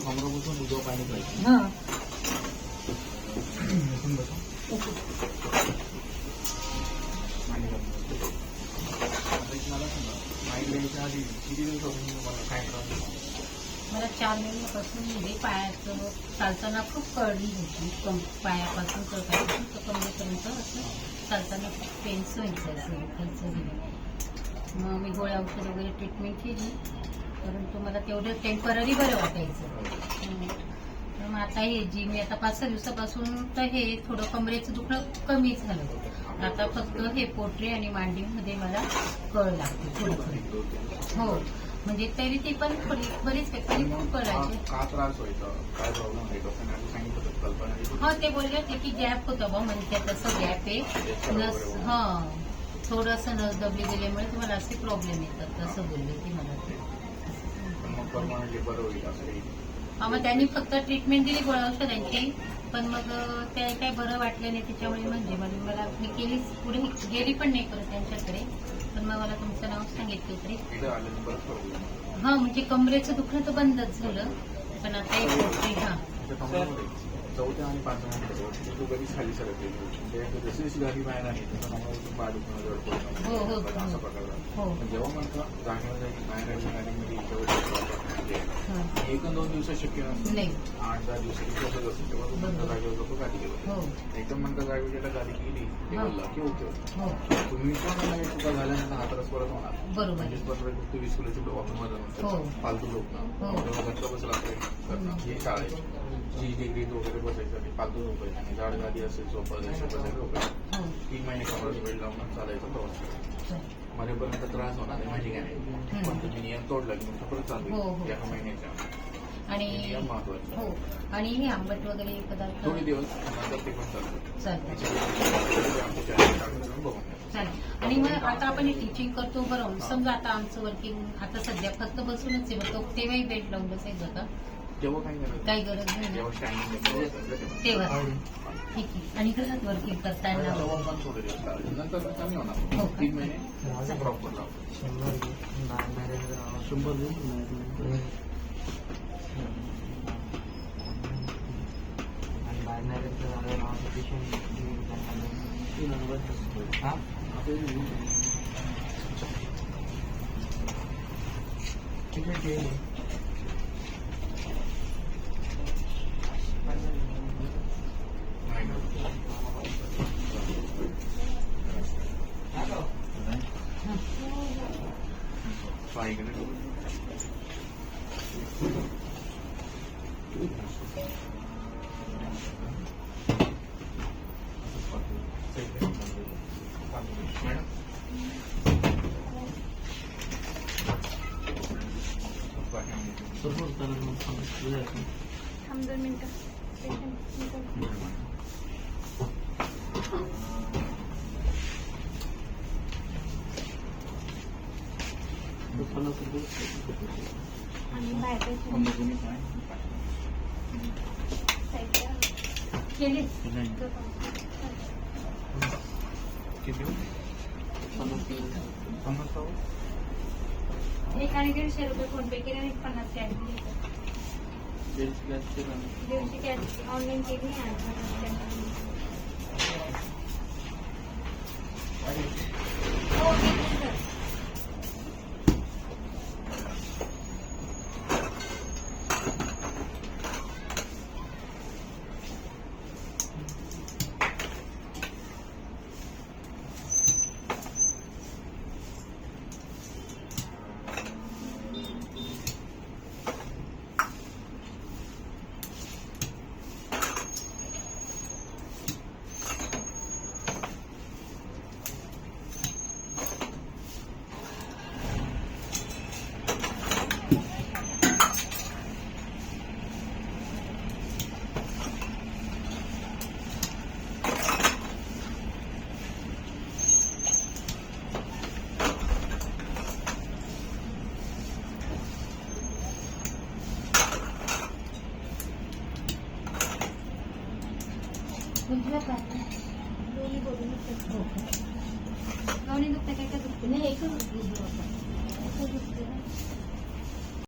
फक्त कमरापासून उजवा पाणी पाहिजे हा. मला चार महिन्यापासून म्हणजे पायाचं चालताना खूप कळली होती. कम पायापासून कळपासून तर कमरेपर्यंत असं चालताना खूप पेन्स व्हायचं असं खालचं मग मी गोळ्या औषध वगैरे ट्रीटमेंट केली. परंतु मला तेवढं टेंपररी बरं वाटायचं. हं. तर मग आता हे जी मी आता पाच सहा दिवसापासून तर हे थोडं कमरेचं दुखणं कमी झालं आता फक्त हे पोटरे आणि मांडीमध्ये मला कळ लागते थोडी थोडी हो. म्हणजे तरी ती पण थोडी बरीच व्यक्ती खूप का कळायची का असं होती? हो ते बोलले होते की गॅप होतं बा म्हणजे तसं गॅप आहे. नस हा. थोडंसं नस दबली गेल्यामुळे तुम्हाला असे प्रॉब्लेम येतात तसं बोलले ती मला. मग परमनंटली बरं होईल असं काही. हा, मग त्यांनी फक्त ट्रीटमेंट दिली गोळ्या औषधांची पण मग ते काही बरं वाटलं नाही त्याच्यामुळे म्हणजे मला मला मी केलीच पुढे गेली पण नाही परत त्यांच्याकडे. पण मग मला तुमचं नाव सांगितलं तरी. आल्यानं हा म्हणजे कमरेचं दुखणं तर बंदच झालं. पण आता हे. पोटरे हा चौथ्या आणि पाचव्या नंतर तू कधीच खाली सरकलेली होती म्हणजे जशी जशी गाडी बाहेर आली तसं कमरातून पाय दुखणं जड हो, हो. पडणं असा प्रकार झाला. हो. जेव्हा म्हणतं जागेवर जायची बाहेर आली गाडीमध्ये इथं म्हणजे हा. एक दोन दिवसात शक्य नसतं. नाही. आठ दहा दिवसात दिवसातच असतं तेव्हा तू म्हणता. जागेवर गाडी घेऊन. हो. एकदम म्हणता जागेवर गाडी गेली. हा. टेबलला की होतं हो. तुम्ही पण नाही चुका झाल्यानंतर हातरस परत होणार. म्हणजे पंधरा फक्त वीस किलोची वापरमध्ये हो. फालतू लोक हो. घरचं बसला ही शाळा आहे. जी डिग्री वगैरे बसायसाठी फालतू लोक आहेत. आणि झाड गादी असेल बसायचे हो. तीन महिने कमरात वेळ लावून चालायचा प्रवास करायचा. मरेपर्यंत त्रास होणार माहिती काय नाही पण तुम्ही नियम तोडला की मग परत चालू हो, हो. एका महिन्याच्या आणि हो आणि हे आंबट वगैरे पदार्थ. चालेल आणि मग आता आपण टीचिंग करतो बरं समजा आता आमचं वर्किंग आता सध्या फक्त बसूनच आहे तो तेव्हाही बेड लावून बसायचं का तेव्हा काही गरज नाही तेव्हा ठीक आहे आणि घरात वर्किंग करताना तेव्हा पण थोडे दिवस चालेल नंतर कमी हो होणार का? तीन महिने प्रॉपर लावतो शंभर आणि बाहेर नाही गेलं तर आलं नावाचं पेशंट हा ठीक आहे ठीक आहे सपोज करा मग समजा थांब दोन मिनिटं पेशंट आणि बाहेर पेशंट साईडला केली किती पन्नास पाव एक आणि दीडशे रुपये फोन पे केले आणि पन्नास कॅश दिले दीडशे कॅश ऑनलाईन केली आणि तुमच्या काय दोन्ही बोलून हो का? दोन्ही दुखतं काय का दुखतं नाही एकच दुखली होती. दुखतं ना